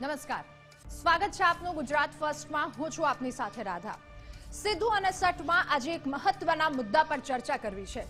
નમસ્કાર. સ્વાગત છે આપનું ગુજરાત ફર્સ્ટમાં. હું છું આપની સાથે રાધા. સિદ્ધુ અને સટમાં આજે એક મહત્વના મુદ્દા પર ચર્ચા કરવી છે.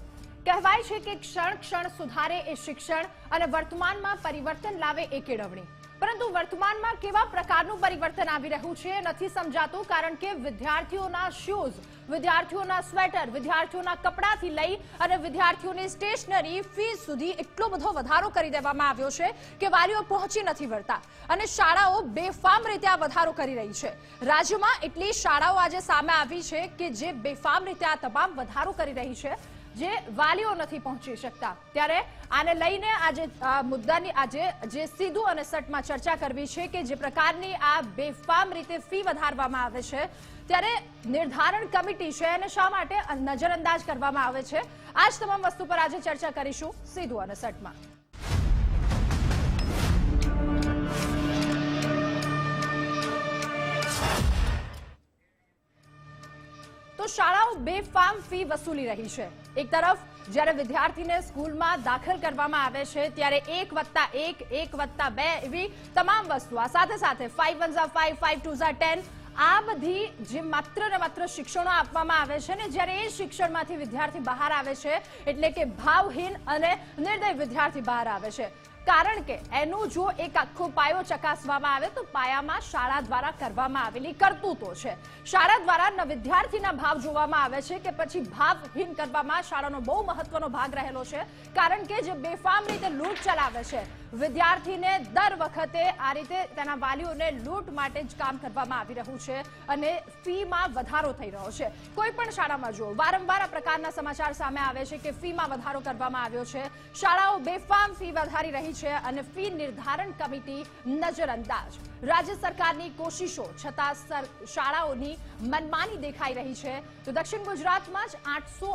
કહેવાય છે કે ક્ષણ ક્ષણ સુધારે એ શિક્ષણ અને વર્તમાનમાં પરિવર્તન લાવે એ કેળવણી. પરંતુ વર્તમાનમાં કેવા પ્રકારનું પરિવર્તન આવી રહ્યું છે નથી સમજાતું, કારણ કે વિદ્યાર્થીઓના શૂઝ વિદ્યાર્થીઓના સ્વેટર વિદ્યાર્થીઓના કપડાથી લઈ અને વિદ્યાર્થીઓની સ્ટેશનરી ફીસ સુધી એટલો બધો વધારો કરી દેવામાં આવ્યો છે કે વાલીઓ પહોંચી નથી વળતા. અને શાળાઓ બેફામ રીતે આ વધારો કરી રહી છે. રાજ્યમાં એટલી શાળાઓ આજે સામે આવી છે કે જે બેફામ રીતે આ તમામ વધારો કરી રહી છે. જે વાલીઓ નથી પહોંચી શકતા. ત્યારે આને લઈને આજે મુદ્દાની આજે જે સીધું અને સટમાં ચર્ચા કરવી છે કે જે પ્રકારની આ બેફામ રીતે ફી વધારવામાં આવે છે, ત્યારે નિર્ધારણ કમિટી છે અને શા માટે નજરઅંદાજ કરવામાં આવે છે? આ જ તમામ વસ્તુ પર આજે ચર્ચા કરીશું સીધું અને સટમાં. તો શાળાઓ બેફામ ફી વસૂલી રહી છે. એક તરફ, જ્યારે વિદ્યાર્થીને સ્કૂલમાં દાખલ કરવામાં આવે છે, ત્યારે એક વત્તા એક એક વત્તા બે એવી તમામ વસ્તુ આ સાથે સાથે ફાઈવ વન ઝા ફાઈવ ફાઈવ ટુ ઝા ટેન આ બધી જે માત્ર ને માત્ર શિક્ષણો આપવામાં આવે છે ને જ્યારે એ શિક્ષણમાંથી વિદ્યાર્થી બહાર આવે છે, એટલે કે ભાવહીન અને નિર્દય વિદ્યાર્થી બહાર આવે છે. કારણ કે એનું જો એક આખો પાયો ચકાસવામાં આવે તો પાયામાં શાળા દ્વારા કરવામાં આવેલી કરતૂતો છે. શાળા દ્વારા વિદ્યાર્થીના ભાવ જોવામાં આવે છે કે પછી ભાવહીન કરવામાં શાળાનો બહુ મહત્વનો ભાગ રહેલો છે, કારણ કે જે બેફામ રીતે લૂંટ ચલાવે છે. વિદ્યાર્થીને દર વખતે આ રીતે તેના વાલીઓને લૂંટ માટે જ કામ કરવામાં આવી રહ્યું છે અને ફીમાં વધારો થઈ રહ્યો છે. કોઈ પણ શાળામાં જો વારંવાર આ પ્રકારના સમાચાર સામે આવે છે કે ફીમાં વધારો કરવામાં આવ્યો છે. શાળાઓ બેફામ ફી વધારી રહી છે અને ફી નિર્ધારણ કમિટી નજરઅંદાજ. રાજ્ય સરકારની કોશિશો છતાં શાળાઓની મનમાની દેખાઈ રહી છે. તો દક્ષિણ ગુજરાતમાં જ આઠસો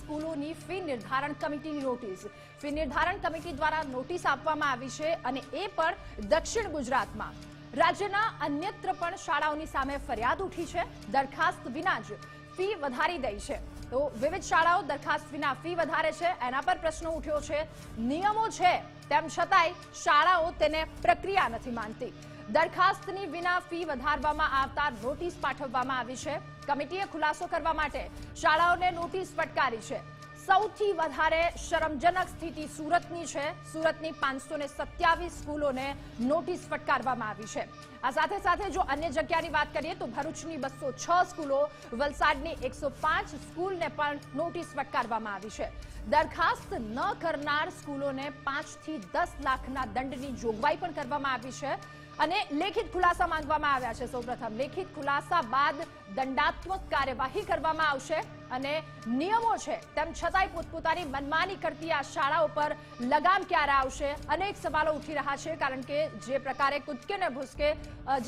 સ્કૂલોની ફી નિર્ધારણ કમિટીની નોટિસ. ફી નિર્ધારણ કમિટી દ્વારા નોટિસ આપવામાં આવી છે અને એ પણ દક્ષિણ ગુજરાતમાં. રાજ્યના અન્યત્ર પણ શાળાઓની સામે ફરિયાદ ઉઠી છે. દરખાસ્ત વિના જ ફી વધારી દઈ છે. તો વિવિધ શાળાઓ દરખાસ્ત વિના ફી વધારે છે. એના પર પ્રશ્ન ઉઠ્યો છે. નિયમો છે. તેમ છતાંય શાળાઓ તેને પ્રક્રિયા નથી માનતી. દરખાસ્તની વિના ફી વધારવામાં આવતા નોટિસ પાઠવવામાં આવી છે. કમિટીએ ખુલાસો કરવા માટે શાળાઓને નોટિસ ફટકારી છે. સૌથી વધારે શરમજનક સ્થિતિ સુરતની છે. સુરતની પાંચસો ને સત્યાવીસ સ્કૂલોને નોટિસ ફટકારવામાં આવી છે. આ સાથે સાથે જો અન્ય જગ્યાની વાત કરીએ તો ભરૂચની બસો છ સ્કૂલો, વલસાડની એકસો પાંચ સ્કૂલને પણ નોટિસ ફટકારવામાં આવી છે. દરખાસ્ત ન કરનાર સ્કૂલોને પાંચથી દસ લાખના દંડની જોગવાઈ પણ કરવામાં આવી છે. અને લેખિત ખુલાસા માંગવામાં આવ્યા છે. સૌપ્રથમ, લેખિત ખુલાસા બાદ દંડાત્મક કાર્યવાહી કરવામાં આવશે અને નિયમો છે તેમ છતાંય પોતપોતાની મનમાની કરતી આ શાળાઓ પર લગામ ક્યારે આવશે? અનેક સવાલો ઉઠી રહ્યા છે, કારણ કે જે પ્રકારે કૂદકે ભૂસકે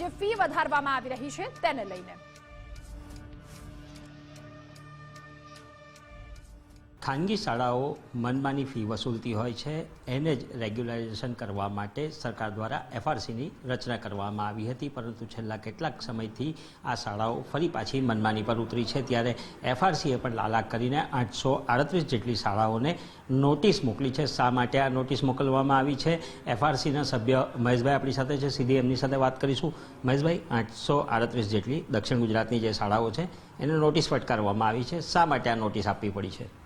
જે ફી વધારવામાં આવી રહી છે તેને લઈને. ખાનગી શાળાઓ મનમાની ફી વસૂલતી હોય છે, એને જ રેગ્યુલરાઇઝેશન કરવા માટે સરકાર દ્વારા એફઆરસીની રચના કરવામાં આવી હતી, પરંતુ છેલ્લા કેટલાક સમયથી આ શાળાઓ ફરી પાછી મનમાની પર ઉતરી છે. ત્યારે એફઆરસીએ પણ લાલાક કરીને આઠસો આડત્રીસ જેટલી શાળાઓને નોટિસ મોકલી છે. શા માટે આ નોટિસ મોકલવામાં આવી છે? એફઆરસીના સભ્ય મહેશભાઈ આપણી સાથે છે. સીધી એમની સાથે વાત કરીશું. મહેશભાઈ, આઠસો આડત્રીસ જેટલી દક્ષિણ ગુજરાતની જે શાળાઓ છે, એને નોટિસ ફટકારવામાં આવી છે. શા માટે આ નોટિસ આપવી પડી છે?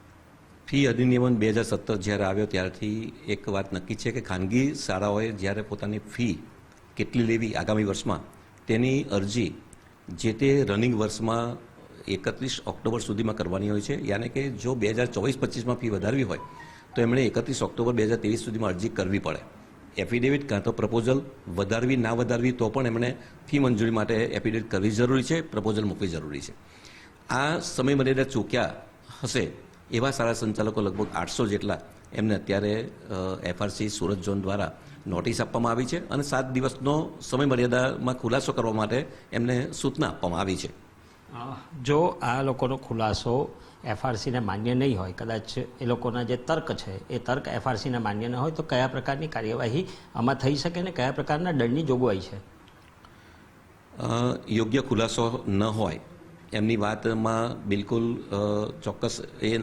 ફી અધિનિયમન બે હજાર સત્તર જ્યારે આવ્યો ત્યારથી એક વાત નક્કી છે કે ખાનગી શાળાઓએ જ્યારે પોતાની ફી કેટલી લેવી આગામી વર્ષમાં, તેની અરજી જે તે રનિંગ વર્ષમાં એકત્રીસ ઓક્ટોબર સુધીમાં કરવાની હોય છે. યાને કે જો બે હજાર ચોવીસ પચીસમાં ફી વધારવી હોય, તો એમણે એકત્રીસ ઓક્ટોબર બે હજાર ત્રેવીસ સુધીમાં અરજી કરવી પડે. એફિડેવિટ કાં તો પ્રપોઝલ વધારવી, ના વધારવી, તો પણ એમણે ફી મંજૂરી માટે એફિડેવિટ કરવી જરૂરી છે પ્રપોઝલ મૂકવી જરૂરી છે. આ સમય મર્યાદા ચૂક્યા હશે એવા શાળા સંચાલકો લગભગ આઠસો જેટલા એમને અત્યારે એફઆરસી સુરત ઝોન દ્વારા નોટિસ આપવામાં આવી છે અને સાત દિવસનો સમય મર્યાદામાં ખુલાસો કરવા માટે એમને સૂચના આપવામાં આવી છે. જો આ લોકોનો ખુલાસો એફઆરસીને માન્ય નહીં હોય કદાચ એ લોકોના જે તર્ક છે એ તર્ક એફઆરસીને માન્ય ન હોય તો કયા પ્રકારની કાર્યવાહી આમાં થઈ શકે ને કયા પ્રકારના દંડની જોગવાઈ છે? યોગ્ય ખુલાસો ન હોય. એમની વાતમાં બિલકુલ ચોક્કસ એ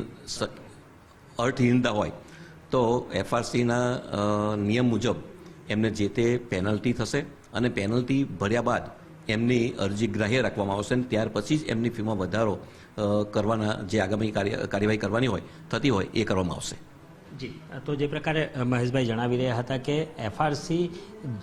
અર્થહીનતા હોય. તો એફઆરસીના નિયમ મુજબ એમને જે તે પેનલ્ટી થશે અને પેનલ્ટી ભર્યા બાદ એમની અરજી ગ્રાહ્ય રાખવામાં આવશે અને ત્યાર પછી જ એમની ફીમાં વધારો કરવાના જે આગામી કાર્ય, કાર્યવાહી કરવાની હોય, થતી હોય એ કરવામાં આવશે. જી. તો જે પ્રકારે મહેશભાઈ જણાવી રહ્યા હતા કે એફઆરસી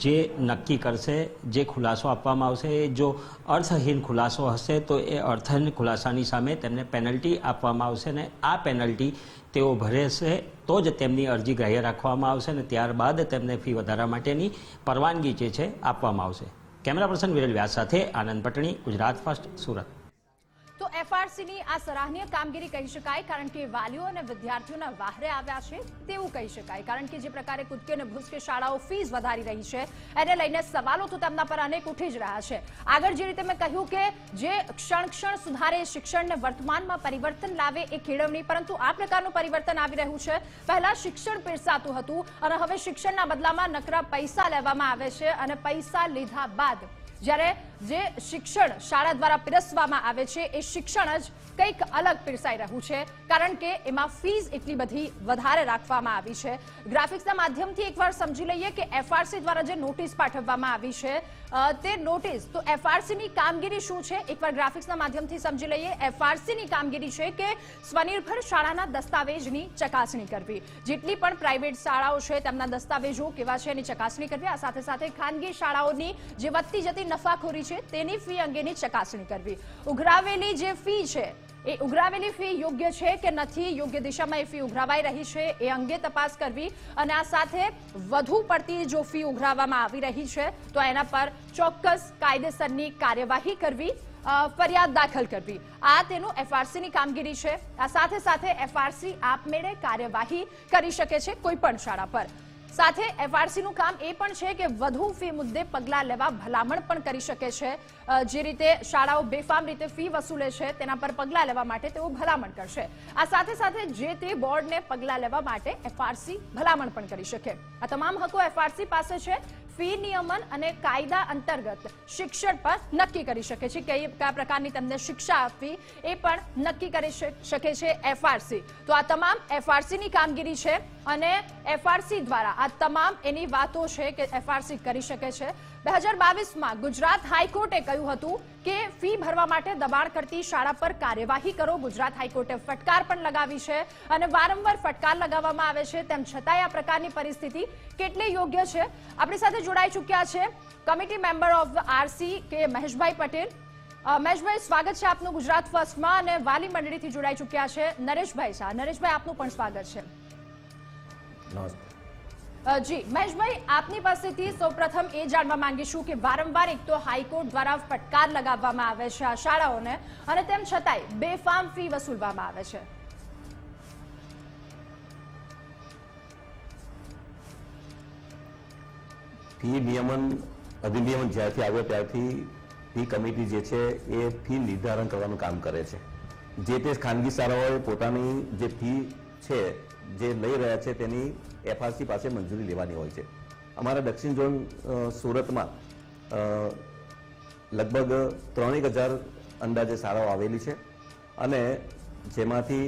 જે નક્કી કરશે, જે ખુલાસો આપવામાં આવશે, એ જો અર્થહીન ખુલાસો હશે, તો એ અર્થહીન ખુલાસાની સામે તેમને પેનલ્ટી આપવામાં આવશે અને આ પેનલ્ટી તેઓ ભરેશે, તો જ તેમની અરજી ગ્રાહ્ય રાખવામાં આવશે અને ત્યારબાદ તેમને ફી વધારા માટેની પરવાનગી જે છે, આપવામાં આવશે. કેમેરા પર્સન વિરલ વ્યાસ સાથે આનંદ પટણી, ગુજરાત ફર્સ્ટ, સુરત. તો એફઆરસીની આ સરાહનીય કામગીરી કહી શકાય, કારણ કે વાલીઓ અને વિદ્યાર્થીઓના વાહરે આવ્યા છે તેવું કહી શકાય. કારણ કે જે પ્રકારે કૂદકે અને ભૂસકે શાળાઓ ફીસ વધારી રહી છે, એને લઈને સવાલો તો તેમના પર અનેક ઉઠી જ રહ્યા છે. આગળ જે રીતે મેં કહ્યું કે જે ક્ષણ ક્ષણ સુધારે શિક્ષણને વર્તમાનમાં પરિવર્તન લાવે એ કેળવણી, પરંતુ આ પ્રકારનું પરિવર્તન આવી રહ્યું છે. પહેલા શિક્ષણ પીરસાતું હતું અને હવે શિક્ષણના બદલામાં નકરા પૈસા લેવામાં આવે છે અને પૈસા લીધા બાદ જ્યારે જે શિક્ષણ શાળા દ્વારા પીરસવામાં આવે છે, એ શિક્ષણ જ કંઈક અલગ પીરસાઈ રહ્યું છે, કારણ કે એમાં ફીસ એટલી બધી વધારે રાખવામાં આવી છે. ગ્રાફિક્સના માધ્યમથી એકવાર સમજી લઈએ કે એફઆરસી દ્વારા જે નોટિસ પાઠવવામાં આવી છે તે નોટિસ તો એફઆરસીની કામગીરી શું છે? એકવાર ગ્રાફિક્સના માધ્યમથી સમજી લઈએ એફઆરસીની કામગીરી છે કે સ્વનિર્ભર શાળાના દસ્તાવેજની ચકાસણી કરવી. જેટલી પણ પ્રાઇવેટ શાળાઓ છે, તેમના દસ્તાવેજો કેવા છે એની ચકાસણી કરવી. આ સાથે સાથે ખાનગી શાળાઓની જે વધતી જતી નફાખોરી છે તેની ફી અંગેની ચકાસણી કરવી. ઉઘરાવેલી જે ફી છે, એ ઉઘરાવેલી ફી યોગ્ય છે કે નથી? યોગ્ય દિશામાં એ ફી ઉઘરાવાઈ રહી છે એ અંગે તપાસ કરવી. અને આ સાથે વધુ પડતી જો ફી ઉઘરાવવામાં આવી રહી છે, તો એના પર ચોક્કસ કાયદેસરની કાર્યવાહી કરવી ફરિયાદ દાખલ કરવી. આ તેનું એફઆરસીની કામગીરી છે. આ સાથે સાથે એફઆરસી આપમેળે કાર્યવાહી કરી શકે છે કોઈ પણ શાળા પર. સાથે એફઆરસીનું કામ એ પણ છે કે વધુ ફી મુદ્દે પગલાં લેવા ભલામણ પણ કરી શકે છે. જે રીતે શાળાઓ બેફામ રીતે ફી વસૂલે છે, તેના પર પગલાં લેવા માટે તેઓ ભલામણ કરશે. આ સાથે સાથે જે તે બોર્ડને પગલાં લેવા માટે એફઆરસી ભલામણ પણ કરી શકે. આ તમામ હકો એફઆરસી પાસે છે. ફી નિયમન અને કાયદા અંતર્ગત શિક્ષણ પર નક્કી કરી શકે છે કઈ કયા પ્રકારની તેમને શિક્ષા આપવી એ પણ નક્કી કરી શક- છે એફઆરસી તો આ તમામ એફઆરસીની કામગીરી છે. અને એફઆરસી દ્વારા આ તમામ એની વાતો છે કે એફઆરસી કરી શકે છે. બે હજાર બાવીસમાં ગુજરાત હાઈકોર્ટે કહ્યું હતું કે ફી ભરવા માટે દબાણ કરતી શાળા પર કાર્યવાહી કરો. ગુજરાત હાઈકોર્ટે ફટકાર પણ લગાવી છે અને વારંવાર ફટકાર લગાવવામાં આવે છે. તેમ છતાંય આ પ્રકારની પરિસ્થિતિ કેટલી યોગ્ય છે? આપણી સાથે જોડાઈ ચૂક્યા છે કમિટી મેમ્બર ઓફ આરસી કે મહેશભાઈ પટેલ. મહેશભાઈ, સ્વાગત છે આપનું ગુજરાત ફર્સ્ટમાં અને વાલી મંડળીથી જોડાઈ ચૂક્યા છે નરેશભાઈ શાહ. નરેશભાઈ, આપનું પણ સ્વાગત છે. અ, જી મહેશભાઈ આપની પાસેથી સૌપ્રથમ એ જાણવા માંગીશું કે વારંવાર એક તો હાઈકોર્ટ દ્વારા ફટકાર લગાવવામાં આવે છે આ શાળાઓને અને તેમ છતાંય બેફામ ફી વસૂલવામાં આવે છે. ફી નિયમન અધિનિયમ જ્યારથી આવ્યો ત્યારથી ફી કમિટી જે છે એ ફી નિર્ધારણ કરવાનું કામ કરે છે. જે તે ખાનગી શાળાઓએ પોતાની જે ફી છે જે લઈ રહ્યા છે તેની એફઆરસી પાસે મંજૂરી લેવાની હોય છે. અમારા દક્ષિણ ઝોન સુરતમાં લગભગ ત્રણેક હજાર અંદાજે શાળાઓ આવેલી છે અને જેમાંથી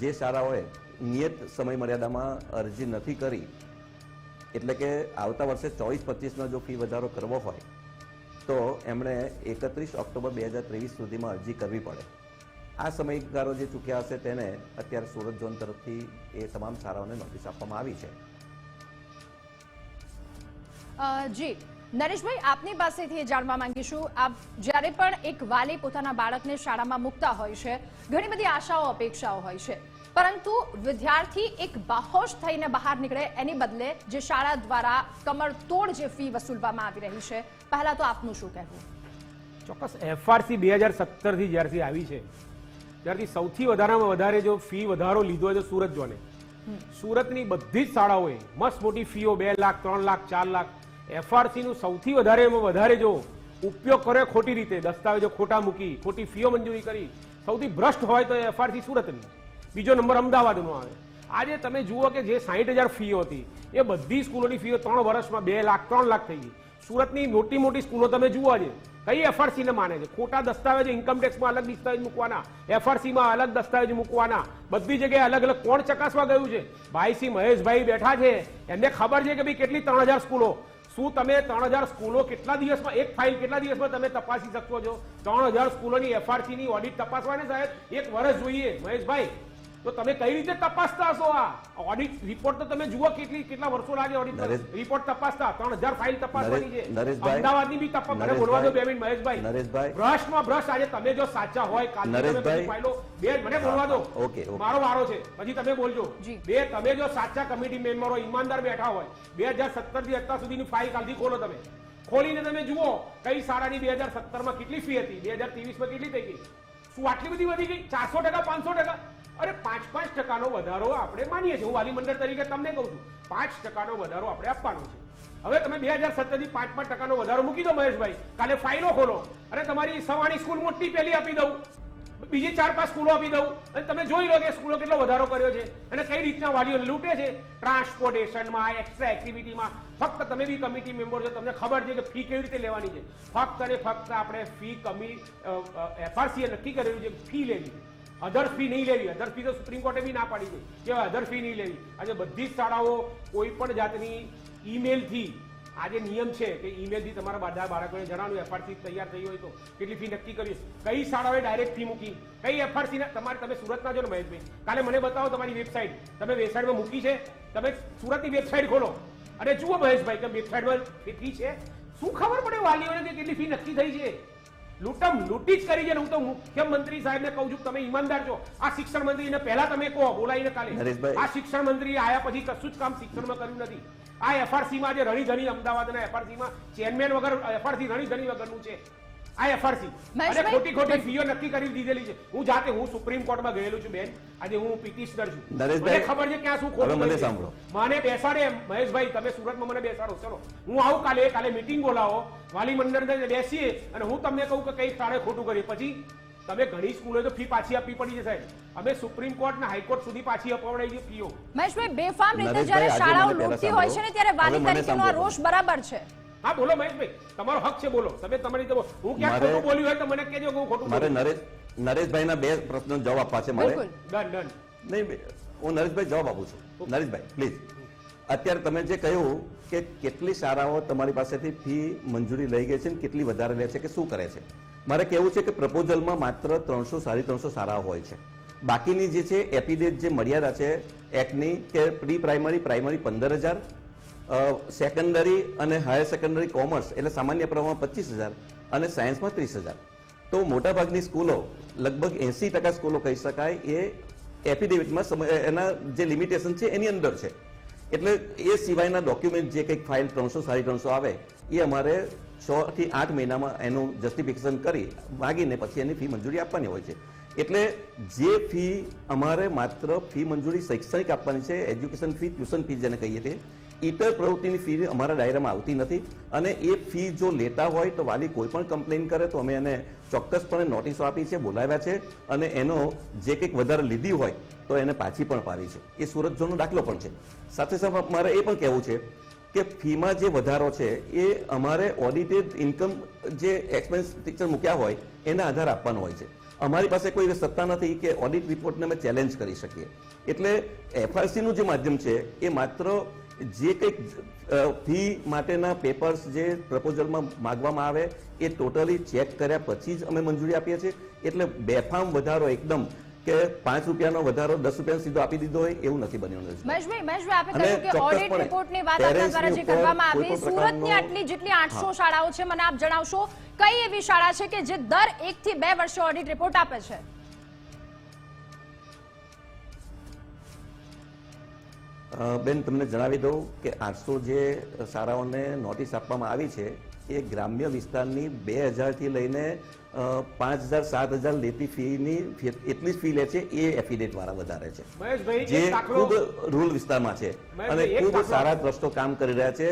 જે શાળાઓએ નિયત સમય મર્યાદામાં અરજી નથી કરી, એટલે કે આવતા વર્ષે ચોવીસ પચીસનો જો ફી વધારો કરવો હોય, તો એમણે એકત્રીસ ઓક્ટોબર બે હજાર ત્રેવીસ સુધીમાં અરજી કરવી પડે. આ સમયગાળો જે ચૂક્યા હશે તેને અત્યારે સુરત ઝોન તરફથી એ તમામ શાળાઓને નોટિસ આપવામાં આવી છે. જી. નરેશભાઈ આપની પાસેથી એ જાણવા માંગીશું. આપ જ્યારે પણ એક વાલી પોતાના બાળકને શાળામાં મૂકતા હોય છે ઘણી બધી આશાઓ અપેક્ષાઓ હોય છે. પરંતુ વિદ્યાર્થી એક બાહોશ થઈને બહાર નીકળે એની બદલે જે શાળા દ્વારા કમરતોડ જે ફી વસૂલવામાં આવી રહી છે પહેલા તો આપનું શું કહેવું? ચોક્કસ એફઆરસી બે હજાર સત્તરથી જ્યારથી આવી છે. ત્યારથી સૌથી વધારામાં વધારે જો ફી વધારો લીધો હોય તો સુરત જોને સુરતની બધી જ શાળાઓએ મસ્ત મોટી ફીઓ બે લાખ ત્રણ લાખ ચાર લાખ. એફઆરસીનું સૌથી વધારેમાં વધારે જો ઉપયોગ કર્યો ખોટી રીતે દસ્તાવેજો ખોટા મૂકી ખોટી ફીઓ મંજૂરી કરી સૌથી ભ્રષ્ટ હોય તો એફઆરસી સુરતની. બીજો નંબર અમદાવાદનો આવે. આજે તમે જુઓ કે જે સાહીઠ હજાર ફીઓ હતી એ બધી સ્કૂલોની ફીઓ ત્રણ વર્ષમાં બે લાખ ત્રણ લાખ થઈ ગઈ. સુરતની મોટી મોટી સ્કૂલો તમે જુઓ છે કઈ એફઆરસીને માને છે? ખોટા દસ્તાવેજ ઇન્કમટેક્સમાં અલગ દસ્તાવેજ મૂકવાના એફઆરસીમાં અલગ દસ્તાવેજ મૂકવાના, બધી જગ્યાએ અલગ અલગ કોણ ચકાસવા ગયું છે? ભાઈ સી મહેશભાઈ બેઠા છે, એમને ખબર છે કે ભાઈ કેટલી ત્રણ હજાર સ્કૂલો? શું તમે ત્રણ હજાર સ્કૂલો કેટલા દિવસમાં, એક ફાઇલ કેટલા દિવસમાં તમે તપાસી શકશો છો? ત્રણ હજાર સ્કૂલોની એફઆરસીની ઓડિટ તપાસવાની સાહેબ, એક વર્ષ જોઈએ. મહેશભાઈ તો તમે કઈ રીતે તપાસતા હશો આ? ઓડિટ રિપોર્ટ તો તમે જુઓ કેટલી કેટલા વર્ષો લાગે ઓડિટ રિપોર્ટ તપાસતા. ત્રણ હજાર ફાઇલ તપાસવાની છે. અમદાવાદની બી તપાસ મને બોલવા દો બે મિનિટ મહેશભાઈ. નરેશભાઈ- ભ્રષ્ટમાં ભ્રષ્ટ આજે તમે જો સાચા હોય કાલે નરેશભાઈ- ફાઇલો બે મને બોલવા દો. ઓકે. મારો વારો છે. પછી તમે બોલજો. બે તમે જો સાચા કમિટી મેમ્બરો ઈમાનદાર બેઠા હોય બે હજાર સત્તરથી અત્યાર સુધીની ફાઇલ કાલથી ખોલો તમે. ખોલીને તમે જુઓ કઈ શાળાની બે હજાર સત્તરમાં કેટલી ફી હતી બે હજાર ત્રેવીસમાં કેટલી થઈ ગઈ? શું આટલી બધી વધી ગઈ? ચારસો ટકા પાંચસો ટકા? અરે પાંચ પાંચ ટકાનો વધારો આપણે માનીએ છીએ. હું વાલી મંડળ તરીકે તમને કહું છું, પાંચ ટકાનો વધારો આપણે આપવાનો છે. હવે તમે બે હજાર સત્તરથી પાંચ પાંચ ટકાનો વધારો મૂકી દો મહેશભાઈ. કાલે ફાઇલો ખોલો. અને તમારી સવાણી સ્કૂલ મોટી પહેલી આપી દઉં. બીજી ચાર પાંચ સ્કૂલો આપી દઉં. અને તમે જોઈ લો કે સ્કૂલો કેટલો વધારો કર્યો છે અને કઈ રીતના વાલીઓ લૂંટે છે. ટ્રાન્સપોર્ટેશનમાં એક્સ્ટ્રા એક્ટિવિટીમાં ફક્ત તમે બી કમિટી મેમ્બર છો, તમને ખબર છે કે ફી કેવી રીતે લેવાની છે. ફક્ત અને ફક્ત આપણે ફી કમી એફઆરસીએ નક્કી કરેલું છે ફી લેવી છે અધર ફી નહીં લેવી. અધર ફી તો સુપ્રીમ કોર્ટે બી ના પાડી છે. કે અધર ફી નહીં લેવી? આજે બધી જ શાળાઓ કોઈ પણ જાતની ઈમેલથી આજે નિયમ છે કે ઈમેલથી તમારા બધા બાળકોને જણાવ્યું, એફઆરસી તૈયાર થઈ હોય તો કેટલી ફી નક્કી કરી કઈ શાળાઓએ ડાયરેક્ટ ફી મૂકી? કઈ એફઆરસી તમારે તમે સુરતના જો ને મહેશભાઈ? કાલે મને બતાવો તમારી વેબસાઇટ. તમે વેબસાઇટમાં મૂકી છે? તમે સુરતની વેબસાઇટ ખોલો. અને જુઓ મહેશભાઈ કે વેબસાઇટમાં ફી છે? શું ખબર પડે વાલીઓને કે કેટલી ફી નક્કી થઈ છે? લૂંટમ લૂંટી જ કરી છે હું તો મુખ્યમંત્રી સાહેબને કહું છું તમે ઈમાનદાર છો. આ શિક્ષણ મંત્રીને પહેલા તમે કહો બોલાવીને કાલે. આ શિક્ષણ મંત્રી આયા પછી કશું જ કામ શિક્ષણમાં કર્યું નથી. આ એફઆરસી માં જે રણીધણી અમદાવાદના એફઆરસી માં ચેરમેન વગર એફઆરસી રણીધણી વગરનું છે. આ એફઆરસી. અને ખોટી ખોટી ફીઓ નક્કી કરી દીધેલી છે. હું જાતે હું સુપ્રીમ કોર્ટમાં ગયેલો છું બેન. આજે હું પિટિશનર છું. મને ખબર છે ક્યાં શું ખોટું મને સાંભળો. મને બેસાડે મહેશભાઈ તમે સુરતમાં મને બેસાડો. ચલો. હું આવું કાલે કાલે મીટિંગ બોલાવો. વાલી મંડળ બેસીએ અને હું તમને કહું કે કઈ શાળાએ ખોટું કરી પછી તમે ઘણી સ્કૂલો તો ફી પાછી આપવી પડી છે સાહેબ. અમે સુપ્રીમ કોર્ટ ને હાઈકોર્ટ સુધી પાછી અપાવડાવી છે ફીઓ. મહેશભાઈ બેફામ રીતે જ્યારે શાળાઓ લૂંટતી હોય છે ને ત્યારે વાલી તરીકેનો રોષ બરાબર છે. હા બોલો મહેશભાઈ. તમારો હક છે બોલો. તમે તમારી હું ક્યાં ખોટું બોલ્યું હોય તો મને કહેજો કે હું ખોટું મારે નરેશ નરેશ નરેશભાઈના બે પ્રશ્નો જવાબ આપવા છે મારે. Done done. નહીં હું નરેશભાઈ જવાબ આપું છું. નરેશભાઈ પ્લીઝ. અત્યારે તમે જે કહ્યું કે કેટલી શાળાઓ તમારી પાસેથી ફી મંજૂરી લઈ ગઈ છે ને કેટલી વધારે લે છે કે શું કરે છે? મારે કહેવું છે કે પ્રપોઝલમાં માત્ર ત્રણસો સાડી ત્રણસો શાળાઓ હોય છે. બાકીની જે છે એપીડેટ જે મર્યાદા છે એક્ટની કે પ્રી પ્રાઇમરી પ્રાઇમરી પંદર હજાર સેકન્ડરી અને હાયર સેકન્ડરી કોમર્સ એટલે સામાન્ય પ્રમાણમાં પચીસ હજાર અને સાયન્સમાં ત્રીસ હજાર. તો મોટાભાગની સ્કૂલો, લગભગ એંસી ટકા સ્કૂલો કહી શકાય, એ એફિડેવિટમાં એના જે લિમિટેશન છે, એની અંદર છે. એટલે એ સિવાયના ડોક્યુમેન્ટ જે કંઈક ફાઇલ ત્રણસો, સાડી ત્રણસો આવે, એ અમારે છ થી આઠ મહિનામાં એનું જસ્ટિફિકેશન કરી, માગીને પછી એની ફી મંજૂરી આપવાની હોય છે. એટલે જે ફી અમારે માત્ર ફી મંજૂરી શૈક્ષણિક આપવાની છે એજ્યુકેશન ફી ટ્યુશન ફી જેને કહીએ તે ઇતર પ્રવૃત્તિની ફી અમારા ડાયરામાં આવતી નથી અને એ ફી જો લેતા હોય તો વાલી કોઈ પણ કમ્પ્લેન કરે તો અમે એને ચોક્કસપણે નોટિસો આપી છે, બોલાવ્યા છે અને એનો જે કંઈક વધારે લીધી હોય તો એને પાછી પણ પાડી છે. એ સુરત ઝોનનો દાખલો પણ છે. સાથે સાથે મારે એ પણ કહેવું છે કે ફીમાં જે વધારો છે એ અમારે ઓડિટેડ ઇન્કમ જે એક્સપેન્સ ટીચર મૂક્યા હોય એના આધાર આપવાનો હોય છે. અમારી પાસે કોઈ સત્તા નથી કે ઓડિટ રિપોર્ટને અમે ચેલેન્જ કરી શકીએ. એટલે એફઆરસીનું જે માધ્યમ છે એ માત્ર જે કંઈક ફી માટેના પેપર્સ જે પ્રપોઝલમાં માગવામાં આવે એ ટોટલી ચેક કર્યા પછી જ અમે મંજૂરી આપીએ છીએ. એટલે બેફામ વધારો એકદમ કે પાંચ રૂપિયાનો વધારો દસ રૂપિયાનો સીધો આપી દીધો હોય એવું નથી બન્યું સુરતની આટલી જેટલી આઠસો શાળાઓ છે મને આપ જણાવશો કઈ એવી શાળા છે કે જે દર એક થી બે વર્ષે ઓડિટ રિપોર્ટ આપે છે? બેન તમને જણાવી દઉં કે આઠસો જે શાળાઓને નોટિસ આપવામાં આવી છે એ ગ્રામ્ય વિસ્તારની બે હજારથી લઈને પાંચ હજાર સાત હજાર લેતી ફીની એટલી જ ફી લે છે એ એફિડેટ વાળા વધારે છે. જે ખૂબ રૂરલ વિસ્તારમાં છે અને ખૂબ સારા દ્રષ્ટો કામ કરી રહ્યા છે.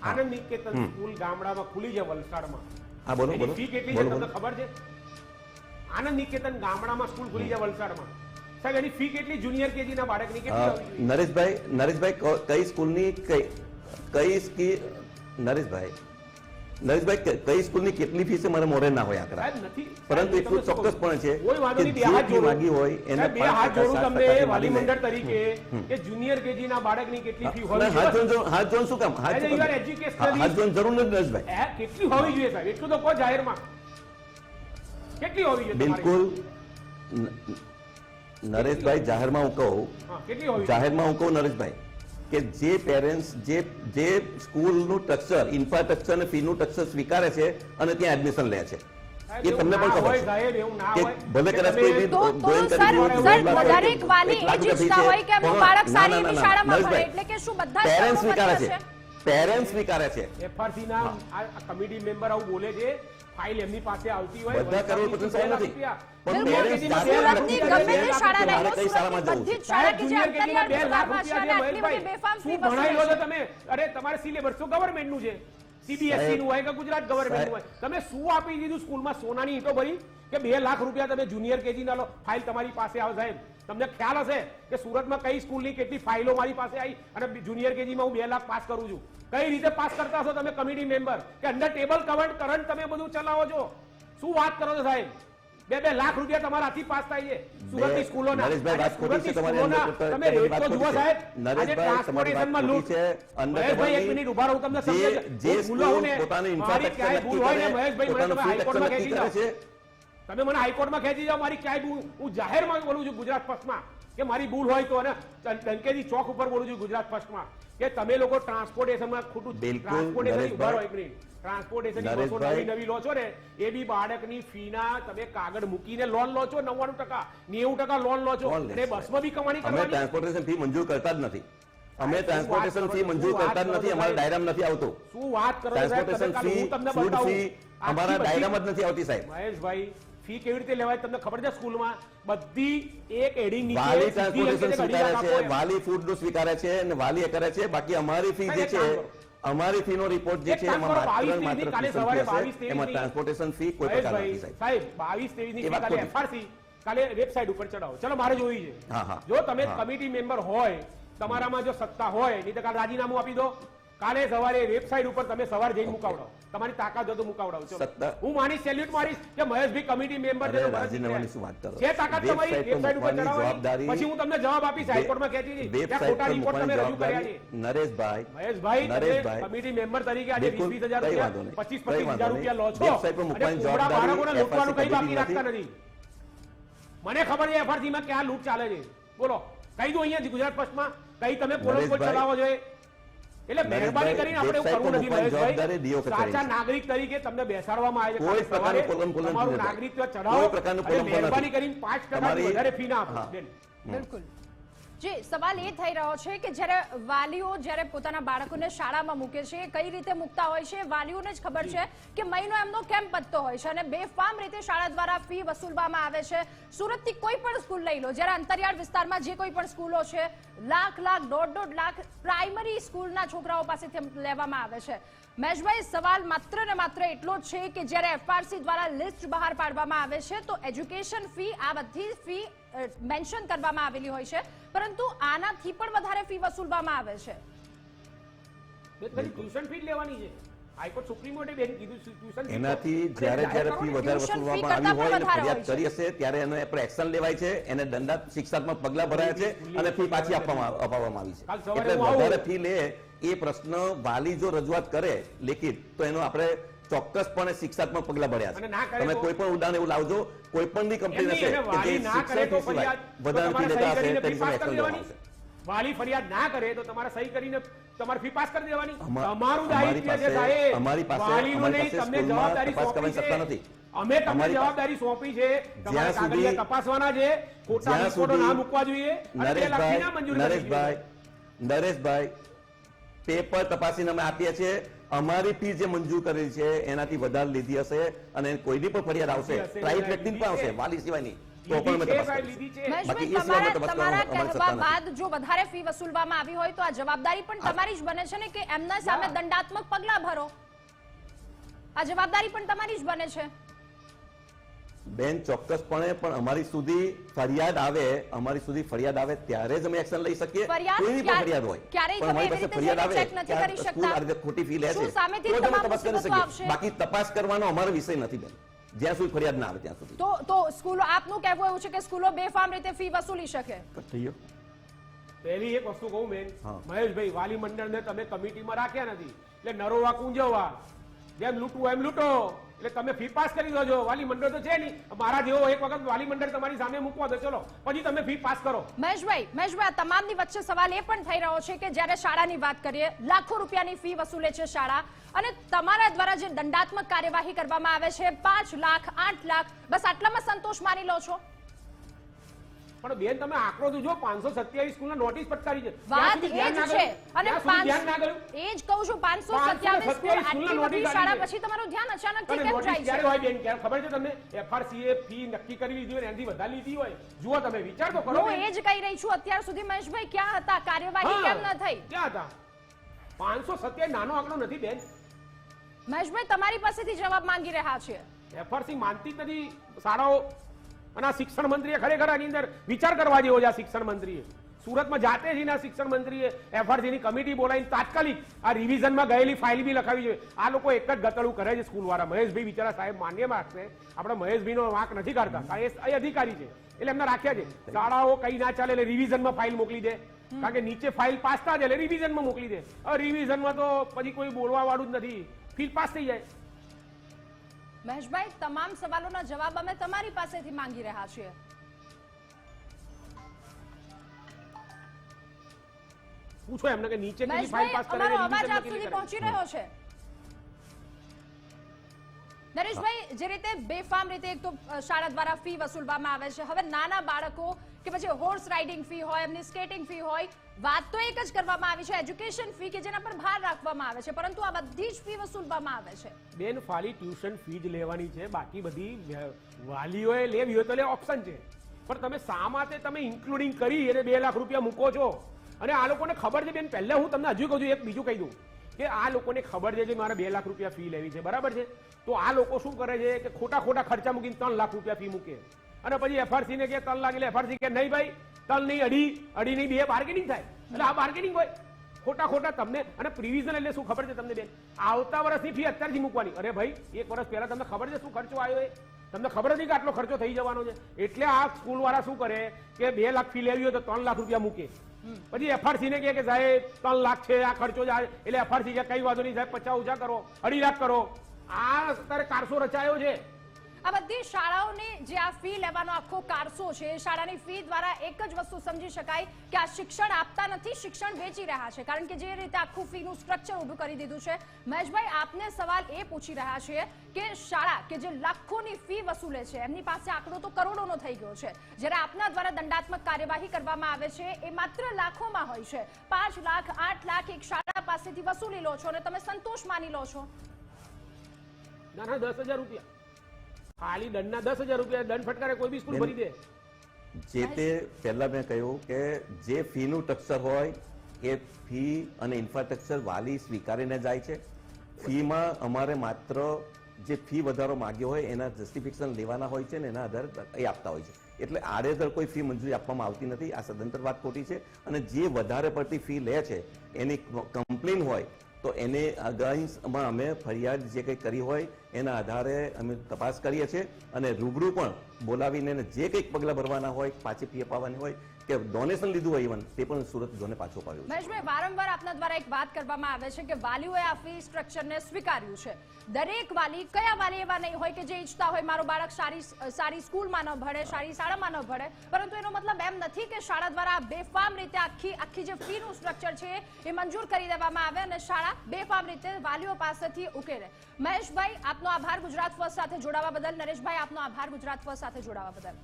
આનંદ નિકેતન સ્કૂલ ગામડામાં ખુલી છે વલસાડમાં. હા બોલો બોલો. ફી કેટલી છે તમને ખબર છે? આનંદ નિકેતન ગામડામાં સ્કૂલ ખુલી છે વલસાડમાં. સાહેબ એની ફી કેટલી જુનિયર કેજીના બાળકની કેટલી નરેશભાઈ નરેશભાઈ કઈ સ્કૂલની કઈ કઈ સ્કી નરેશભાઈ નરેશભાઈ કઈ સ્કૂલની કેટલી ફી છે? મારે મોરે ના હોય આંકડા. પરંતુ એટલું ચોક્કસ પણ છે. કે જે ફી. માગી હોય એને બે હાથ જોડું તમને વાલી મંડળ તરીકે કે જુનિયર કેજી ના બાળકની કેટલી ફી હોય હાથ જોન હાથ જોન શું કામ? હાથ educationally- હાથ જોન જરૂર નથી નરેશભાઈ. કેટલી હોવી જોઈએ સાહેબ? એટલું તો કહો જાહેરમાં. કેટલી હોવી જોઈએ બિલકુલ નરેશભાઈ જાહેરમાં હું કહું? જાહેરમાં હું કહું નરેશભાઈ કે જે પેરેન્ટ્સ જે જે સ્કૂલનું સ્ટ્રક્ચર ઇન્ફ્રાસ્ટ્રક્ચર અને ફીનું સ્ટ્રક્ચર સ્વીકારે છે અને ત્યાં એડમિશન લે છે. એ તમને પણ ખબર છે કે ભલે કદાચ કોઈ બી તો તો કરી સર દીધું, સર દોઢ લાખ દરેક વાલી એ ઈચ્છતા હોય કે એમનું બાળક સારી એવી શાળામાં ભણે એટલે કે શું બધા પેરેન્ટ્સ સ્વીકારે છે. પેરેન્ટ્સ સ્વીકારે છે. એફઆરસી ના આ કમિટી મેમ્બર આવું બોલે છે ફાઇલ એમની પાસે આવતી હોય બધા કરોડપતિ સાહેબ નથી. પણ પેરેન્ટ્સ જાતે નક્કી ગમે કરે તે છે શાળા કે લઈ કઈ શાળામાં જવું. છે શાળા કે જે અંતરિયાળ લાખ વિસ્તારમાં છે અને આટલી બધી બેફામ ફી શું ભણાઈ લો. તમે. અરે તમારે સિલેબસ તો ગવર્નમેન્ટનું છે? સીબીએસસી નું હોય કે ગુજરાત ગવર્નમેન્ટનું હોય? તમે શું આપી દીધું સ્કૂલમાં સોનાની ઈંટો ભરી કે બે લાખ રૂપિયા તમે જુનિયર કેજી ના લો? ફાઇલ તમારી પાસે આવ સાહેબ. તમને ખ્યાલ હશે કે સુરતમાં કઈ સ્કૂલની કેટલી ફાઇલો મારી પાસે આવી અને જુનિયર કેજીમાં હું બે લાખ પાસ કરું છું. કઈ રીતે પાસ કરતા હશો તમે કમિટી મેમ્બર? કે અંડર ટેબલ કરંટ કરંટ તમે બધું ચલાવો છો? શું વાત કરો છો સાહેબ? બે બે લાખ રૂપિયા તમારા હાથી પાસ થાય છે સુરતની સ્કૂલોના. સુરતની સ્કૂલોના. તમે રેટ તો જુઓ સાહેબ આજે ટ્રાન્સપોર્ટેશનમાં લૂંટ છે. મહેશભાઈ એક મિનિટ ઊભા રહું તમને સમજાવું. જે ને, પોતાની ભૂલ હોય ને મહેશભાઈ મને તમે હાઈકોર્ટમાં જાઓ. છે. તમે મને હાઈકોર્ટમાં ખેંચી જાઓ મારી ક્યાંય ભૂલ હું જાહેરમાં બોલું છું ગુજરાત ફર્સ્ટમાં. કે મારી ભૂલ હોય તો અને ડંકેજી ચોક ઉપર બોલું છું ગુજરાત ફર્સ્ટમાં. કે તમે લોકો ટ્રાન્સપોર્ટેશનમાં ખોટું ટ્રાન્સપોર્ટેશન ઊભા રહો. એક મિનિટ. ટ્રાન્સપોર્ટેશન બસો નવી નવી લો છો ને એ બી બાળકની ફીના તમે કાગળ મૂકીને લોન લો છો નવ્વાણું ટકા નેવું ટકા લોન લો છો. અને બસમાં બી કમાણી કરવાની. ટ્રાન્સપોર્ટેશન ફી મંજૂર કરતા જ નથી. અમે ટ્રાન્સપોર્ટેશન ફી મંજૂર કરતા જ નથી. અમારા ડાયરામ નથી આવતો. શું વાત કરો ટ્રાન્સપોર્ટેશન ફી હું તમને ફૂડ બતાવું. ફી અમારા ડાયરામ જ નથી આવતી સાહેબ. મહેશભાઈ ફી કેવી રીતે લેવાય તમને ખબર છે સ્કૂલમાં? બધી એક હેડિંગ વાલી ટ્રાન્સપોર્ટેશન સ્વીકારે છે વાલી ફૂડનું સ્વીકારે છે અને વાલી કરે છે. બાકી અમારી ફી જે છે અમારી ફી નો રિપોર્ટ જે છે એમાં માત્ર માત્ર કાલે સવારે 22 એમાં ટ્રાન્સપોર્ટેશન ફી કોઈ પ્રકાર નથી. સાહેબ સાહેબ બાવીસ ત્રેવીસની કાલે એફઆરસી. કાલે વેબસાઇટ ઉપર ચડાવો ચલો મારે જોઈ છે. જો તમે કમિટી મેમ્બર હોય તમારામાં જો સત્તા હોય નહીં તો કાલે રાજીનામું આપી દો. કાલે સવારે વેબસાઇટ ઉપર તમે સવાર જઈને મુકાવડો. તમારી તાકાત જો તો મુકાવડાવો હું માની સેલ્યુટ મારીશ કે મહેશભાઈ કમિટી મેમ્બર છે રાજીનામાની શું વાત કરો? જે તાકાત તમારી વેબસાઇટ ઉપર ચડાવવાની. જવાબદારી- પછી હું તમને જવાબ આપીશ હાઈકોર્ટમાં કહેતી હતી કે ખોટા રિપોર્ટ તમે રજૂ કર્યા છે નરેશભાઈ. મહેશભાઈ નરેશભાઈ, કમિટી મેમ્બર તરીકે આજે હજાર રૂપિયા વાંધો નહીં. પચીસ કઈ પચીસ વાંધો હજાર નહીં. રૂપિયા લો છો વેબસાઇટ પર મુકવાની જવાબદારી બાળકોને લૂંટવાનું કઈ બાકી રાખતા નથી. મને ખબર છે FRC માં ક્યાં લૂંટ ચાલે છે. બોલો કહી દો અહીંયા ગુજરાત પક્ષમાં કઈ તમે નરેશભાઈ, ચલાવો છો એ? એટલે મહેરબાની કરીને આપણે એવું કરવું નથી કચેરીની સાચા નાગરિક તરીકે તમને બેસાડવામાં આવે છે. કોઈ પ્રકારનું કોલમ કોલમ નાગરિકત્વ ચઢાવો કોઈ પ્રકારનું મહેરબાની કરીને પાંચ ટકા વધારે ફી ના આપો. બેન. બિલકુલ. જી, સવાલ એ થઈ રહ્યો છે કે જ્યારે વાલીઓ જ્યારે પોતાના બાળકોને શાળામાં મૂકે છે, કઈ રીતે મૂકતા હોય છે, વાલીઓને જ ખબર છે કે મહિનો એમનો કેમ પતતો હોય છે અને બેફામ રીતે શાળા દ્વારા ફી વસૂલવામાં આવે છે. સુરતથી કોઈ પણ સ્કૂલ લઈ લો, જ્યારે અંતરિયાળ વિસ્તારમાં જે કોઈ પણ સ્કૂલો છે, લાખ લાખ, દોઢ દોઢ લાખ પ્રાઇમરી સ્કૂલના છોકરાઓ પાસેથી લેવામાં આવે છે. મહેશભાઈ સવાલ માત્ર ને માત્ર એટલો જ છે કે જ્યારે એફઆરસી દ્વારા લિસ્ટ બહાર પાડવામાં આવે છે, તો એજ્યુકેશન ફી, આ બધી ફી મેન્શન કરવામાં આવેલી હોય છે. પરંતુ આનાથી પણ વધારે ફી વસૂલવામાં આવે છે. ટ્યુશન ફી લેવાની છે. હાઈકોર્ટ સુપ્રીમ કોર્ટે બેન કીધું ટ્યુશન એનાથી આપણે જ્યારે જ્યારે ફી વધારે વસૂલવામાં આવી હોય અને ફરિયાદ કરી હશે ત્યારે એનો પર એક્શન લેવાય છે એને દંડા શિક્ષાત્મક પગલા ભરાયા છે અને ફી પાછી આપવામાં અપાવવામાં આવી છે. એટલે વધારે ફી લે એ પ્રશ્ન વાલી જો રજૂઆત કરે લેખિત તો એનો આપણે ચોક્કસપણે શિક્ષાત્મક પગલા ભર્યા છે. તમે કોઈ પણ ઉદાહરણ એવું લાવજો કોઈ પણ ની કંપની હશે કે જે વાલી ના કરે તો સિવાય ફરિયાદ તો વધારે ફી તમારે લેતા હશે તેની સામે એક્શન લેવામાં આવશે વાલી ફરિયાદ ના કરે તો તમારે સહી કરીને તમારે ફી પાસ કરી દેવાની. તમારું દાયિત્વ છે સાહેબ. અમારી પાસે- વાલીનું નહીં, તમને જવાબદારી સોંપી છે. નથી. અમે તમને જવાબદારી સોંપી છે. તમારે કાગળિયા તપાસવાના છે ખોટા રિપોર્ટો ના મૂકવા જોઈએ નરેશભાઈ. નરેશભાઈ નરેશભાઈ પેપર તપાસીને અમે આપીએ છીએ. અમારી ફી જે મંજૂર કરેલી છે એનાથી વધારે લીધી હશે અને કોઈની પણ ફરિયાદ આવશે પ્રાઇવેટ લીધી વ્યક્તિની પણ આવશે વાલી સિવાયની. વસૂલવામાં આવી હોય તો આ જવાબદારી પણ તમારી જ બને છે ને કે એમના સામે દંડાત્મક પગલા ભરો? આ જવાબદારી પણ તમારી જ બને છે. બેન ચોક્કસપણે પણ અમારી સુધી ફરિયાદ આવે અમારી સુધી ફરિયાદ આવે ત્યારે જ અમે એક્શન લઈ શકીએ. ફરિયાદ કોઈની પણ ફરિયાદ હોય. પણ અમારી પાસે ફરિયાદ આવે સ્કૂલ આ રીતે ખોટી ફી લે છે. તો અમે તપાસ કરી શકીએ બાકી તપાસ કરવાનો અમારો વિષય નથી બેન. જ્યાં સુધી ફરિયાદ ના આવે ત્યાં સુધી. તો તો સ્કૂલો આપનું કહેવું એવું છે કે સ્કૂલો બેફામ રીતે ફી વસૂલી શકે? થઈ ગયો પહેલી એક વસ્તુ કહું બેન. મહેશભાઈ વાલી મંડળને તમે કમિટીમાં રાખ્યા નથી. એટલે નરોવા કુંજવવા જેમ લૂંટવું એમ લૂંટો. એટલે તમે ફી પાસ કરી દો વાલી મંડળ તો છે નહીં. મારા જેવો એક વખત વાલી મંડળ તમારી સામે મૂકવા દો, ચલો. પછી તમે ફી પાસ કરો. મહેશભાઈ મહેશભાઈ તમામની વચ્ચે સવાલ એ પણ થઈ રહ્યો છે કે જ્યારે શાળાની વાત કરીએ, લાખો રૂપિયાની ફી વસૂલે છે શાળા અને તમારા દ્વારા જે દંડાત્મક કાર્યવાહી કરવામાં આવે છે, પાંચ લાખ, આઠ લાખ, બસ આટલામાં સંતોષ માની લો છો? પણ બેન તમે આંકડો તો જો પાંચસો સત્યાવીસ સ્કૂલ નોટિસ ફટકારી છે. વાત એ જ છે. અને ધ્યાન ના ગયું એ જ કહું છું 527 સત્યાવીસ સ્કૂલ આટલી બધી શાળા પછી તમારું ધ્યાન અચાનક કેમ જાય છે? ક્યારે હોય બેન? ક્યારે ખબર છે તમને? એફઆરસીએ ફી નક્કી કરી લીધી હોય એનાથી વધારે લીધી હોય. જુઓ તમે વિચાર તો કરો હું એ જ કહી રહી છું અત્યાર સુધી મહેશભાઈ ક્યાં હતા? કાર્યવાહી કેમ ન થઈ? ક્યાં હતા? પાંચસો સત્યાવીસ નાનો આંકડો નથી બેન. મહેશભાઈ તમારી પાસેથી જવાબ માંગી રહ્યા છે. એફઆરસી માનતી નથી શાળાઓ અને આ શિક્ષણ મંત્રીએ ખરેખર આની અંદર વિચાર કરવા જેવો છે આ શિક્ષણ મંત્રીએ. સુરતમાં જાતે જઈને આ શિક્ષણ મંત્રીએ એફઆરસીની કમિટી બોલાવીને તાત્કાલિક આ રિવિઝનમાં ગયેલી ફાઇલ બી લખાવી જોઈએ આ લોકો એક જ ગતળું કરે છે સ્કૂલવાળા. મહેશભાઈ બિચારા સાહેબ માન્ય માગશે આપણે મહેશભાઈનો વાંક નથી કાઢતા. એ અધિકારી છે. એટલે એમને રાખ્યા છે. શાળાઓ કઈ ના ચાલે એટલે રિવિઝનમાં ફાઇલ મોકલી દે. કારણ કે નીચે ફાઇલ પાસ થાય એટલે રિવિઝનમાં મોકલી દે. હવે રિવિઝનમાં તો પછી કોઈ બોલવા વાળું જ નથી. ફીલ પાસ થઈ જાય. મહેશભાઈ તમામ સવાલોના જવાબ અમે તમારી પાસેથી માંગી રહ્યા છીએ. પૂછો એમને કે નીચે કેટલી ફાઇલ પાસ કરે અમારો અવાજ આપ સુધી પહોંચી રહ્યો છે? નરેશભાઈ જે રીતે બેફામ રીતે એક તો શાળા દ્વારા ફી વસૂલવામાં આવે છે. હવે નાના બાળકો કે પછી હોર્સ રાઇડિંગ ફી હોય એમની સ્કેટિંગ ફી હોય વાત તો એક જ કરવામાં આવી છે એજ્યુકેશન ફી કે જેના પર ભાર રાખવામાં આવે છે, પરંતુ આ બધી જ ફી વસૂલવામાં આવે છે. બેન ખાલી ટ્યુશન ફી જ લેવાની છે, બાકી બધી વાલીઓએ લેવી હોય તો લે ઓપ્શન છે. પણ તમે શા માટે તમે ઇન્ક્લુડિંગ કરી અને બે લાખ રૂપિયા મૂકો છો? અને આ લોકોને ખબર છે, બેન, પહેલા હું તમને હજુ કહું છું, એક બીજું કહી દઉં, કે આ લોકોને ખબર છે કે મારે બે લાખ રૂપિયા ફી લેવી છે, બરાબર છે? તો આ લોકો શું કરે છે કે ખોટા ખોટા ખર્ચા મૂકીને ત્રણ લાખ રૂપિયા ફી મૂકે. અને પછી એફઆરસી ને કે ત્રણ લાખ, એટલે એફઆરસી કે નહીં ભાઈ ત્રણ નહીં અઢી અડી નહીં બે બાર્ગેનિંગ થાય. એટલે આ બાર્ગેનિંગ હોય. ખોટા ખોટા તમને અને પ્રિવિઝન એટલે શું ખબર છે તમને બેન? આવતા વર્ષની ફી અત્યારથી મૂકવાની. અરે ભાઈ એક વર્ષ પહેલા તમને ખબર છે શું ખર્ચો આવ્યો એ? તમને ખબર નથી કે આટલો ખર્ચો થઈ જવાનો છે. એટલે આ સ્કૂલ વાળા શું કરે કે બે લાખ ફી લેવી હોય તો ત્રણ લાખ રૂપિયા મૂકે. પછી એફઆરસી ને કે સાહેબ ત્રણ લાખ છે આ ખર્ચો જાય એટલે એફઆરસી કે કઈ વાંધો નહીં સાહેબ પચાસ ઓછા કરો અઢી લાખ કરો. આ અત્યારે કારસો રચાયો છે. આ બધી શાળાઓની જે આ ફી લેવાનો આખો કારસો છે શાળાની ફી દ્વારા એક જ વસ્તુ સમજી શકાય કે આ શિક્ષણ આપતા નથી, શિક્ષણ વેચી રહ્યા છે. કારણ કે જે રીતે આખું ફીનું સ્ટ્રક્ચર ઊભું કરી દીધું છે, મહેશભાઈ, આપને સવાલ એ પૂછી રહ્યા છીએ કે શાળા કે જે લાખોની ફી વસૂલે છે, એમની પાસે આંકડો તો કરોડોનો થઈ ગયો છે. જ્યારે આપના દ્વારા દંડાત્મક કાર્યવાહી કરવામાં આવે છે, એ માત્ર લાખોમાં હોય છે. પાંચ લાખ, આઠ લાખ એક શાળા પાસેથી વસૂલી લો છો અને તમે સંતોષ માની લો છો. દસ હજાર રૂપિયા. ખાલી દંડના દસ હજાર રૂપિયા દંડ ફટકારે કોઈ બી સ્કૂલ ભરી દે. જે તે પહેલા મેં કહ્યું કે જે ફીનું ટક્સર હોય એ ફી અને ઇન્ફ્રાસ્ટ્રક્ચર વાલી સ્વીકારીને જાય છે. ફીમાં અમારે માત્ર જે ફી વધારો માગ્યો હોય એના જસ્ટિફિકેશન લેવાના હોય છે ને એના આધારે એ આપતા હોય છે. એટલે આડેધર કોઈ ફી મંજૂરી આપવામાં આવતી નથી. આ સદંતર વાત ખોટી છે. અને જે વધારે પડતી ફી લે છે એની કમ્પ્લેન હોય તો એને અગાઉમાં અમે ફરિયાદ જે કંઈ કરી હોય, એના આધારે અમે તપાસ કરીએ છીએ અને રૂબરૂ પણ બોલાવીને જે કંઈક પગલાં ભરવાના હોય, પાછી ફી અપાવવાની હોય કે ડોનેશન લીધું હોય ઇવન તે પણ સુરત ઝોને પાછું અપાવ્યું મહેશભાઈ, વારંવાર આપના દ્વારા એક વાત કરવામાં આવે છે કે વાલીઓએ આ ફી સ્ટ્રક્ચરને સ્વીકાર્યું છે. દરેક વાલી, કયા વાલી એવા નહીં હોય કે જે ઈચ્છતા હોય, મારો બાળક સારી સારી સ્કૂલમાં ન ભણે, સારી શાળામાં ન ભણે, પરંતુ એનો મતલબ એમ નથી કે શાળા દ્વારા બેફામ રીતે આખી આખી જે ફીનું સ્ટ્રક્ચર છે, એ મંજૂર કરી દેવામાં આવે અને શાળા બેફામ રીતે વાલીઓ પાસેથી ઉકેલે. મહેશભાઈ, આપનો આભાર ગુજરાત ફર્સ્ટ સાથે જોડાવા બદલ. નરેશભાઈ, આપનો આભાર ગુજરાત ફર્સ્ટ સાથે જોડાવા બદલ.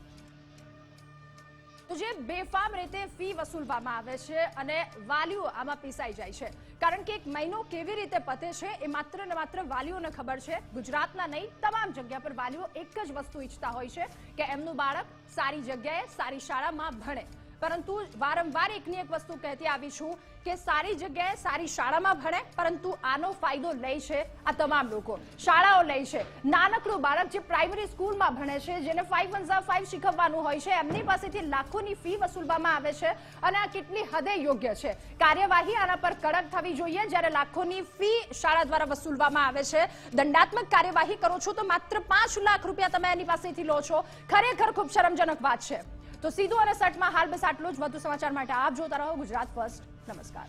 જે બેફામ રીતે ફી વસૂલવામાં આવે છે અને વાલીઓ આમાં પીસાઈ જાય છે. કારણ કે એક મહિનો કેવી રીતે પતે છે એ માત્ર ને માત્ર વાલીઓને ખબર છે. ગુજરાતના નહીં, તમામ જગ્યા પર વાલીઓ એક જ વસ્તુ ઈચ્છતા હોય છે કે એમનું બાળક સારી જગ્યાએ, સારી શાળામાં ભણે. પરંતુ વારંવાર એકની એક વસ્તુ કહેતી આવી છું કે સારી જગ્યાએ સારી શાળામાં ભણે, પરંતુ આનો ફાયદો લે છે આ તમામ લોકો. શાળાઓ લે છે. નાનકડું બાળક જે પ્રાઇમરી સ્કૂલમાં ભણે છે, જેને ફાઈવ વન ફાઈવ શીખવવાનું હોય છે, એમની પાસેથી લાખોની ફી વસૂલવામાં આવે છે અને આ કેટલી હદે યોગ્ય છે. કાર્યવાહી આના પર કડક થવી જોઈએ. જ્યારે લાખોની ફી શાળા દ્વારા વસૂલવામાં આવે છે, દંડાત્મક કાર્યવાહી કરો છો તો માત્ર પાંચ લાખ રૂપિયા તમે એની પાસેથી લો છો. ખરેખર ખૂબ શરમજનક વાત છે. તો સીધું અને સટમાં હાલ બસ આટલું જ. વધુ સમાચાર માટે આપ જોતા રહો ગુજરાત ફર્સ્ટ. નમસ્કાર.